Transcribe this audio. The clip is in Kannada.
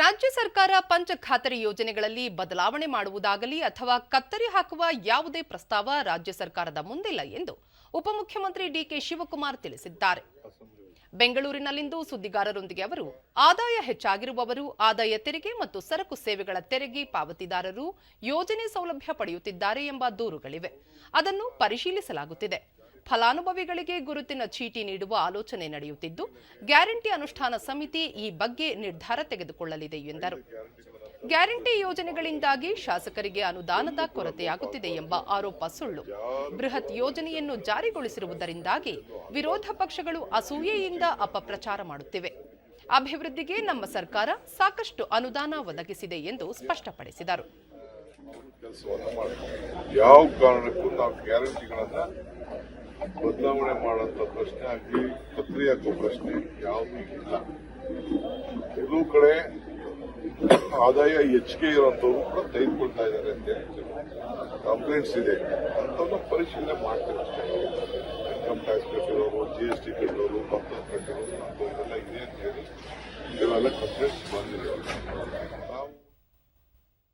ರಾಜ್ಯ ಸರ್ಕಾರ ಪಂಚ ಖಾತರಿ ಯೋಜನೆಗಳಲ್ಲಿ ಬದಲಾವಣೆ ಮಾಡುವುದಾಗಲಿ ಅಥವಾ ಕತ್ತರಿ ಹಾಕುವ ಯಾವುದೇ ಪ್ರಸ್ತಾವ ರಾಜ್ಯ ಸರ್ಕಾರದ ಮುಂದಿಲ್ಲ ಎಂದು ಉಪಮುಖ್ಯಮಂತ್ರಿ ಡಿಕೆ ಶಿವಕುಮಾರ್ ತಿಳಿಸಿದ್ದಾರೆ. ಬೆಂಗಳೂರಿನಲ್ಲಿಂದು ಸುದ್ದಿಗಾರರೊಂದಿಗೆ ಅವರು, ಆದಾಯ ಹೆಚ್ಚಾಗಿರುವವರು ಆದಾಯ ತೆರಿಗೆ ಮತ್ತು ಸರಕು ಸೇವೆಗಳ ತೆರಿಗೆ ಪಾವತಿದಾರರು ಯೋಜನೆ ಸೌಲಭ್ಯ ಪಡೆಯುತ್ತಿದ್ದಾರೆ ಎಂಬ ದೂರುಗಳಿವೆ. ಅದನ್ನು ಪರಿಶೀಲಿಸಲಾಗುತ್ತಿದೆ. ಫಲಾನುಭವಿಗಳಿಗೆ ಗುರುತಿನ ಚೀಟಿ ನೀಡುವ ಆಲೋಚನೆ ನಡೆಯುತ್ತಿದ್ದು, ಗ್ಯಾರಂಟಿ ಅನುಷ್ಠಾನ ಸಮಿತಿ ಈ ಬಗ್ಗೆ ನಿರ್ಧಾರ ತೆಗೆದುಕೊಳ್ಳಲಿದೆ ಎಂದರು. ಗ್ಯಾರಂಟಿ ಯೋಜನೆಗಳಿಂದಾಗಿ ಶಾಸಕರಿಗೆ ಅನುದಾನದ ಕೊರತೆಯಾಗುತ್ತಿದೆ ಎಂಬ ಆರೋಪ ಸುಳ್ಳು. ಬೃಹತ್ ಯೋಜನೆಯನ್ನು ಜಾರಿಗೊಳಿಸಿರುವುದರಿಂದಾಗಿ ವಿರೋಧ ಪಕ್ಷಗಳು ಅಸೂಯೆಯಿಂದ ಅಪಪ್ರಚಾರ ಮಾಡುತ್ತಿವೆ. ಅಭಿವೃದ್ಧಿಗೆ ನಮ್ಮ ಸರ್ಕಾರ ಸಾಕಷ್ಟು ಅನುದಾನ ಒದಗಿಸಿದೆ ಎಂದು ಸ್ಪಷ್ಟಪಡಿಸಿದರು. ಯಾವ ಕಾರಣಕ್ಕೂ ನಾವು ಗ್ಯಾರಂಟಿಗಳನ್ನ ಬದಲಾವಣೆ ಮಾಡುವಂತ ಪ್ರಶ್ನೆ ಆಗಲಿ ಕತ್ರಿ ಹಾಕೋ ಪ್ರಶ್ನೆ ಯಾವುದೂ ಇಲ್ಲ. ಕೆಲವು ಕಡೆ ಆದಾಯ ಹೆಚ್ಚಿಗೆ ಇರೋಂಥವ್ರು ಕೂಡ ತೆಗೆದುಕೊಳ್ತಾ ಇದ್ದಾರೆ ಅಂತ ಹೇಳ್ತೀವಿ. ಕಂಪ್ಲೇಂಟ್ಸ್ ಇದೆ. ಅಂತವ್ರನ್ನ ಪರಿಶೀಲನೆ ಮಾಡ್ತೇವೆ ಅಷ್ಟೇ. ಇನ್ಕಮ್ ಟ್ಯಾಕ್ಸ್ ಕಟ್ಟಿರೋರು ಜಿ ಎಸ್ ಟಿ ಕಟ್ಟಿರೋರು ಮತ್ತೊಂದು ಕಟ್ಟಿರೋರು ಇದೆ ಅಂತ ಹೇಳಿ ಇದೆಲ್ಲ ಕಂಪ್ಲೇಂಟ್ಸ್ ಬಂದಿದೆ.